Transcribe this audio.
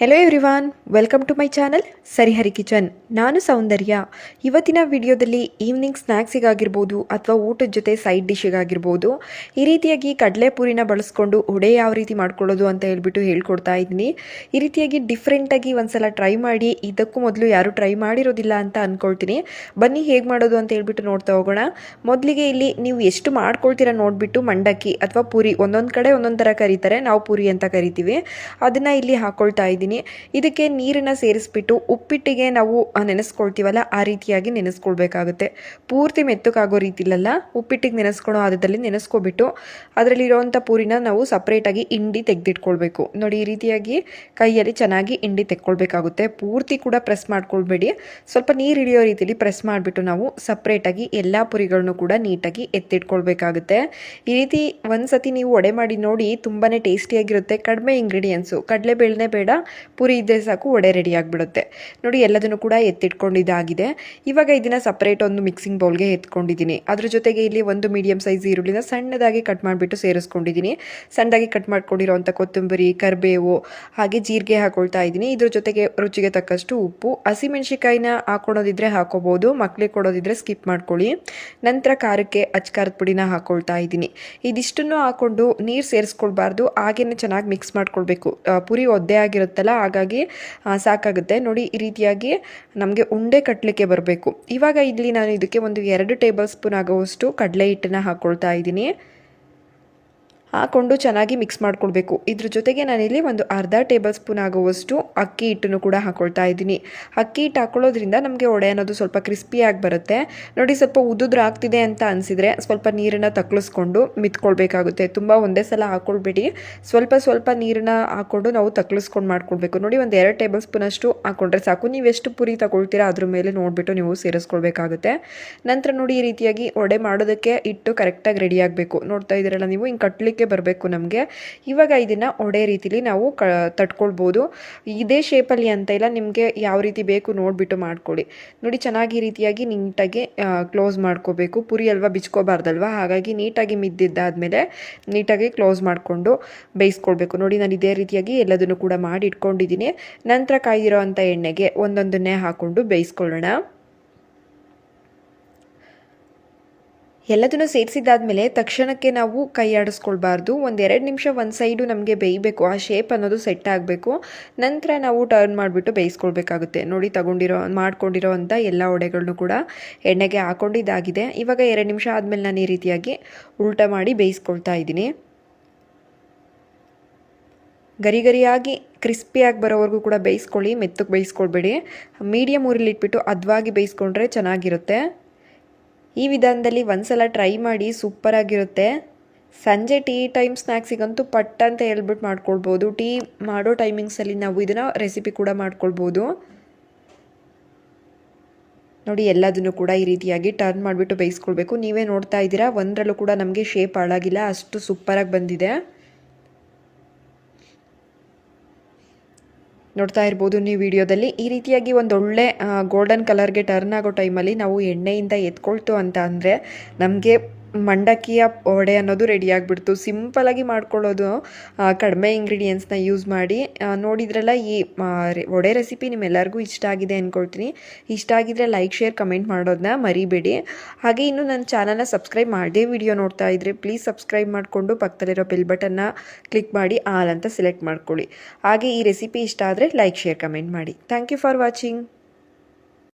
Hello everyone welcome to my channel Sarihari kitchen ನಾನು ಸೌಂದರ್ಯ. ಇವತ್ತಿನ ವಿಡಿಯೋದಲ್ಲಿ ಈವ್ನಿಂಗ್ ಸ್ನ್ಯಾಕ್ಸಿಗಾಗಿರ್ಬೋದು ಅಥವಾ ಊಟದ ಜೊತೆ ಸೈಡ್ ಡಿಶಿಗಾಗಿರ್ಬೋದು ಈ ರೀತಿಯಾಗಿ ಕಡಲೆಪುರಿನ ಬಳಸ್ಕೊಂಡು ಉಡೆ ಯಾವ ರೀತಿ ಮಾಡ್ಕೊಳ್ಳೋದು ಅಂತ ಹೇಳ್ಬಿಟ್ಟು ಹೇಳ್ಕೊಡ್ತಾ ಇದ್ದೀನಿ. ಈ ರೀತಿಯಾಗಿ ಡಿಫ್ರೆಂಟಾಗಿ ಒಂದ್ಸಲ ಟ್ರೈ ಮಾಡಿ, ಇದಕ್ಕೂ ಮೊದಲು ಯಾರು ಟ್ರೈ ಮಾಡಿರೋದಿಲ್ಲ ಅಂತ ಅಂದ್ಕೊಳ್ತೀನಿ ಬನ್ನಿ ಹೇಗೆ ಮಾಡೋದು ಅಂತ ಹೇಳ್ಬಿಟ್ಟು ನೋಡ್ತಾ ಹೋಗೋಣ. ಮೊದಲಿಗೆ ಇಲ್ಲಿ ನೀವು ಎಷ್ಟು ಮಾಡ್ಕೊಳ್ತೀರಾ ನೋಡಿಬಿಟ್ಟು ಮಂಡಕ್ಕಿ ಅಥವಾ ಪೂರಿ ಒಂದೊಂದು ಕಡೆ ಒಂದೊಂದು ಥರ ಕರೀತಾರೆ. ನಾವು ಪೂರಿ ಅಂತ ಕರಿತೀವಿ. ಅದನ್ನು ಇಲ್ಲಿ ಹಾಕ್ಕೊಳ್ತಾ ಇದ್ದೀನಿ ಇದಕ್ಕೆ ನೀರನ್ನು ಸೇರಿಸ್ಬಿಟ್ಟು ಉಪ್ಪಿಟ್ಟಿಗೆ ನಾವು ನೆನೆಸ್ಕೊಳ್ತೀವಲ್ಲ, ಆ ರೀತಿಯಾಗಿ ನೆನೆಸ್ಕೊಳ್ಬೇಕಾಗುತ್ತೆ. ಪೂರ್ತಿ ಮೆತ್ತಗಾಗೋ ರೀತಿಲಲ್ಲ, ಉಪ್ಪಿಟ್ಟಿಗೆ ನೆನೆಸ್ಕೊಳ್ಳೋ ಆದದಲ್ಲಿ ನೆನೆಸ್ಕೊಬಿಟ್ಟು ಅದರಲ್ಲಿರುವಂಥ ಪೂರಿನ ನಾವು ಸಪ್ರೇಟಾಗಿ ಹಿಂಡಿ ತೆಗೆದಿಟ್ಕೊಳ್ಬೇಕು. ನೋಡಿ, ಈ ರೀತಿಯಾಗಿ ಕೈಯಲ್ಲಿ ಚೆನ್ನಾಗಿ ಹಿಂಡಿ ತೆಕ್ಕೊಳ್ಬೇಕಾಗುತ್ತೆ. ಪೂರ್ತಿ ಕೂಡ ಪ್ರೆಸ್ ಮಾಡ್ಕೊಳ್ಬೇಡಿ. ಸ್ವಲ್ಪ ನೀರು ಹಿಡಿಯೋ ರೀತಿಯಲ್ಲಿ ಪ್ರೆಸ್ ಮಾಡಿಬಿಟ್ಟು ನಾವು ಸಪ್ರೇಟಾಗಿ ಎಲ್ಲ ಪುರಿಗಳನ್ನು ಕೂಡ ನೀಟಾಗಿ ಎತ್ತಿಟ್ಕೊಳ್ಬೇಕಾಗುತ್ತೆ. ಈ ರೀತಿ ಒಂದ್ಸತಿ ನೀವು ಒಡೆ ಮಾಡಿ ನೋಡಿ ತುಂಬಾ ಟೇಸ್ಟಿಯಾಗಿರುತ್ತೆ. ಕಡಿಮೆ ಇಂಗ್ರೀಡಿಯೆಂಟ್ಸು ಕಡಲೆಬೇಳೆನೇ ಬೇಡ. ಪುರಿ ಇದ್ದರೆ ಸಾಕು, ವಡೆ ರೆಡಿ ಆಗಿಬಿಡುತ್ತೆ. ನೋಡಿ, ಎಲ್ಲದನ್ನು ಕೂಡ ಎತ್ತಿಟ್ಕೊಂಡಿದ್ದಾಗಿದೆ. ಇವಾಗ ಇದನ್ನು ಸಪ್ರೇಟ್ ಒಂದು ಮಿಕ್ಸಿಂಗ್ ಬೌಲ್ಗೆ ಎತ್ಕೊಂಡಿದ್ದೀನಿ. ಅದ್ರ ಜೊತೆಗೆ ಇಲ್ಲಿ ಒಂದು ಮೀಡಿಯಂ ಸೈಜ್ ಈರುಳ್ಳಿನ ಸಣ್ಣದಾಗಿ ಕಟ್ ಮಾಡಿಬಿಟ್ಟು ಸೇರಿಸ್ಕೊಂಡಿದ್ದೀನಿ. ಸಣ್ಣದಾಗಿ ಕಟ್ ಮಾಡ್ಕೊಂಡಿರೋವಂಥ ಕೊತ್ತಂಬರಿ, ಕರಿಬೇವು, ಹಾಗೆ ಜೀರಿಗೆ ಹಾಕೊಳ್ತಾ ಇದ್ದೀನಿ. ಇದ್ರ ಜೊತೆಗೆ ರುಚಿಗೆ ತಕ್ಕಷ್ಟು ಉಪ್ಪು. ಹಸಿಮೆಣ್ಸಿಕಾಯಿನ ಹಾಕೊಳೋದಿದ್ರೆ ಹಾಕೋಬೋದು. ಮಕ್ಳಿಗೆ ಕೊಡೋದಿದ್ರೆ ಸ್ಕಿಪ್ ಮಾಡ್ಕೊಳ್ಳಿ. ನಂತರ ಖಾರಕ್ಕೆ ಅಚ್ಕಾರದ ಪುಡಿನ ಹಾಕೊಳ್ತಾ ಇದ್ದೀನಿ. ಇದಿಷ್ಟನ್ನು ಹಾಕೊಂಡು ನೀರು ಸೇರಿಸ್ಕೊಳ್ಬಾರ್ದು. ಹಾಗೇನೆ ಚೆನ್ನಾಗಿ ಮಿಕ್ಸ್ ಮಾಡ್ಕೊಳ್ಬೇಕು. ಪುರಿ ಒದ್ದೆ ಆಗಿರುತ್ತಲ್ಲ ಹಾಗಾಗಿ ಸಾಕಾಗುತ್ತೆ. ನೋಡಿ, ಈ ರೀತಿಯಾಗಿ ನಮಗೆ ಉಂಡೆ ಕಟ್ಟಲಿಕ್ಕೆ ಬರಬೇಕು. ಇವಾಗ ಇಲ್ಲಿ ನಾನು ಇದಕ್ಕೆ ಒಂದು ಎರಡು ಟೇಬಲ್ ಸ್ಪೂನ್ ಆಗುವಷ್ಟು ಕಡಲೆ ಹಿಟ್ಟನ್ನು ಹಾಕ್ಕೊಳ್ತಾ ಇದ್ದೀನಿ. ಹಾಕ್ಕೊಂಡು ಚೆನ್ನಾಗಿ ಮಿಕ್ಸ್ ಮಾಡ್ಕೊಳ್ಬೇಕು. ಇದ್ರ ಜೊತೆಗೆ ನಾನಿಲ್ಲಿ ಒಂದು ಅರ್ಧ ಟೇಬಲ್ ಸ್ಪೂನ್ ಆಗುವಷ್ಟು ಅಕ್ಕಿ ಹಿಟ್ಟನ್ನು ಕೂಡ ಹಾಕ್ಕೊಳ್ತಾ ಇದ್ದೀನಿ. ಅಕ್ಕಿ ಹಿಟ್ಟು ಹಾಕೊಳ್ಳೋದ್ರಿಂದ ನಮಗೆ ಒಡೆ ಅನ್ನೋದು ಸ್ವಲ್ಪ ಕ್ರಿಸ್ಪಿಯಾಗಿ ಬರುತ್ತೆ. ನೋಡಿ ಸ್ವಲ್ಪ ಉದುದ್ರ ಆಗ್ತಿದೆ ಅಂತ ಅನಿಸಿದರೆ ಸ್ವಲ್ಪ ನೀರನ್ನು ತಕ್ಕಳಿಸ್ಕೊಂಡು ಮಿತ್ಕೊಳ್ಬೇಕಾಗುತ್ತೆ. ತುಂಬ ಒಂದೇ ಸಲ ಹಾಕ್ಕೊಳ್ಬೇಡಿ ಸ್ವಲ್ಪ ಸ್ವಲ್ಪ ನೀರನ್ನ ಹಾಕ್ಕೊಂಡು ನಾವು ತಕ್ಕಳಿಸ್ಕೊಂಡು ಮಾಡ್ಕೊಳ್ಬೇಕು. ನೋಡಿ ಒಂದು ಎರಡು ಟೇಬಲ್ ಸ್ಪೂನ್ ಅಷ್ಟು ಹಾಕೊಂಡ್ರೆ ಸಾಕು. ನೀವು ಎಷ್ಟು ಪುರಿ ತಗೊಳ್ತೀರಾ ಅದ್ರ ಮೇಲೆ ನೋಡಿಬಿಟ್ಟು ನೀವು ಸೇರಿಸ್ಕೊಳ್ಬೇಕಾಗುತ್ತೆ. ನಂತರ ನೋಡಿ ಈ ರೀತಿಯಾಗಿ ಒಡೆ ಮಾಡೋದಕ್ಕೆ ಇಟ್ಟು ಕರೆಕ್ಟಾಗಿ ರೆಡಿ ಆಗಬೇಕು. ನೋಡ್ತಾ ಇದ್ದೀರಲ್ಲ ನೀವು, ಹಿಂಗೆ ಕಟ್ಟಲಿಕ್ಕೆ ಬರಬೇಕು ನಮಗೆ. ಇವಾಗ ಇದನ್ನು ಒಡೆ ರೀತಿಲಿ ನಾವು ಕ, ತಟ್ಕೊಳ್ಬೋದು. ಇದೇ ಶೇಪಲ್ಲಿ ಅಂತ ಇಲ್ಲ, ನಿಮಗೆ ಯಾವ ರೀತಿ ಬೇಕು ನೋಡಿಬಿಟ್ಟು ಮಾಡ್ಕೊಳ್ಳಿ. ನೋಡಿ, ಚೆನ್ನಾಗಿ ರೀತಿಯಾಗಿ ನೀಟಾಗಿ ಕ್ಲೋಸ್ ಮಾಡ್ಕೋಬೇಕು. ಪುರಿ ಅಲ್ವಾ ಬಿಚ್ಕೋಬಾರ್ದಲ್ವಾ? ಹಾಗಾಗಿ ನೀಟಾಗಿ ಮಿದ್ದಿದ್ದಾದಮೇಲೆ ನೀಟಾಗಿ ಕ್ಲೋಸ್ ಮಾಡಿಕೊಂಡು ಬೇಯಿಸ್ಕೊಳ್ಬೇಕು. ನೋಡಿ, ನಾನು ಇದೇ ರೀತಿಯಾಗಿ ಎಲ್ಲದನ್ನು ಕೂಡ ಮಾಡಿ ಇಟ್ಕೊಂಡಿದ್ದೀನಿ. ನಂತರ ಕಾಯ್ದಿರೋ ಅಂಥ ಎಣ್ಣೆಗೆ ಒಂದೊಂದನ್ನೇ ಹಾಕ್ಕೊಂಡು ಬೇಯಿಸ್ಕೊಳ್ಳೋಣ. ಎಲ್ಲದನ್ನು ಸೇರಿಸಿದಾದ್ಮೇಲೆ ತಕ್ಷಣಕ್ಕೆ ನಾವು ಕೈ ಆಡಿಸ್ಕೊಳ್ಬಾರ್ದು. ಒಂದು ಎರಡು ನಿಮಿಷ ಒಂದು ಸೈಡು ನಮಗೆ ಬೇಯಬೇಕು. ಆ ಶೇಪ್ ಅನ್ನೋದು ಸೆಟ್ ಆಗಬೇಕು. ನಂತರ ನಾವು ಟರ್ನ್ ಮಾಡಿಬಿಟ್ಟು ಬೇಯಿಸ್ಕೊಳ್ಬೇಕಾಗುತ್ತೆ. ನೋಡಿ ತಗೊಂಡಿರೋ, ಮಾಡ್ಕೊಂಡಿರೋ ಅಂಥ ಎಲ್ಲ ಒಡೆಗಳನ್ನು ಕೂಡ ಎಣ್ಣೆಗೆ ಹಾಕೊಂಡಿದ್ದಾಗಿದೆ ಇವಾಗ ಎರಡು ನಿಮಿಷ ಆದಮೇಲೆ ನಾನು ಈ ರೀತಿಯಾಗಿ ಉಲ್ಟ ಮಾಡಿ ಬೇಯಿಸ್ಕೊಳ್ತಾ ಇದ್ದೀನಿ. ಗರಿ ಗರಿಯಾಗಿ ಕ್ರಿಸ್ಪಿಯಾಗಿ ಬರೋವರೆಗೂ ಕೂಡ ಬೇಯಿಸ್ಕೊಳ್ಳಿ. ಮೆತ್ತಗೆ ಬೇಯಿಸ್ಕೊಳ್ಬೇಡಿ. ಮೀಡಿಯಮ್ ಊರಲ್ಲಿ ಇಟ್ಬಿಟ್ಟು ಅದ್ವಾಗಿ ಬೇಯಿಸ್ಕೊಂಡ್ರೆ ಚೆನ್ನಾಗಿರುತ್ತೆ. ಈ ವಿಧಾನದಲ್ಲಿ ಒಂದ್ಸಲ ಟ್ರೈ ಮಾಡಿ ಸೂಪರಾಗಿರುತ್ತೆ ಸಂಜೆ ಟೀ ಟೈಮ್ ಸ್ನ್ಯಾಕ್ಸಿಗಂತೂ ಪಟ್ ಅಂತ ಹೇಳ್ಬಿಟ್ಟು ಮಾಡ್ಕೊಳ್ಬೋದು. ಟೀ ಮಾಡೋ ಟೈಮಿಂಗ್ಸಲ್ಲಿ ನಾವು ಇದನ್ನು ರೆಸಿಪಿ ಕೂಡ ಮಾಡ್ಕೊಳ್ಬೋದು. ನೋಡಿ, ಎಲ್ಲದನ್ನು ಕೂಡ ಈ ರೀತಿಯಾಗಿ ಟರ್ನ್ ಮಾಡಿಬಿಟ್ಟು ಬೇಯಿಸ್ಕೊಳ್ಬೇಕು. ನೀವೇ ನೋಡ್ತಾ ಇದ್ದೀರಾ, ಒಂದರಲ್ಲೂ ಕೂಡ ನಮಗೆ ಶೇಪ್ ಹಾಳಾಗಿಲ್ಲ. ಅಷ್ಟು ಸೂಪರಾಗಿ ಬಂದಿದೆ. ನೋಡ್ತಾ ಇರ್ಬೋದು ನೀವು ವಿಡಿಯೋದಲ್ಲಿ. ಈ ರೀತಿಯಾಗಿ ಒಂದು ಒಳ್ಳೆ ಗೋಲ್ಡನ್ ಕಲರ್ಗೆ ಟರ್ನ್ ಆಗೋ ಟೈಮಲ್ಲಿ ನಾವು ಎಣ್ಣೆಯಿಂದ ಎತ್ಕೊಳ್ತು ಅಂತ ಅಂದರೆ ನಮಗೆ ಮಂಡಕ್ಕಿಯ ವಡೆ ಅನ್ನೋದು ರೆಡಿ ಆಗಿಬಿಡ್ತು. ಸಿಂಪಲಾಗಿ ಮಾಡ್ಕೊಳ್ಳೋದು ಕಡಿಮೆ ಇಂಗ್ರೀಡಿಯೆಂಟ್ಸ್ನ ಯೂಸ್ ಮಾಡಿ ನೋಡಿದ್ರಲ್ಲ ಈ ವಡೆ ರೆಸಿಪಿ ನಿಮ್ಮೆಲ್ಲರಿಗೂ ಇಷ್ಟ ಆಗಿದೆ ಅಂದ್ಕೊಳ್ತೀನಿ ಇಷ್ಟ ಆಗಿದ್ರೆ ಲೈಕ್ ಶೇರ್ ಕಮೆಂಟ್ ಮಾಡೋದನ್ನ ಮರಿಬೇಡಿ. ಹಾಗೆ ಇನ್ನು ನನ್ನ ಚಾನಲ್ನ ಸಬ್ಸ್ಕ್ರೈಬ್ ಮಾಡದೇ ವಿಡಿಯೋ ನೋಡ್ತಾ ಇದ್ರೆ ಪ್ಲೀಸ್ ಸಬ್ಸ್ಕ್ರೈಬ್ ಮಾಡಿಕೊಂಡು ಪಕ್ಕದಲ್ಲಿರೋ ಬೆಲ್ ಬಟನ್ನ ಕ್ಲಿಕ್ ಮಾಡಿ ಆಲ್ ಅಂತ ಸೆಲೆಕ್ಟ್ ಮಾಡ್ಕೊಳ್ಳಿ. ಹಾಗೆ ಈ ರೆಸಿಪಿ ಇಷ್ಟ ಆದರೆ ಲೈಕ್ ಶೇರ್ ಕಮೆಂಟ್ ಮಾಡಿ. Thank you for watching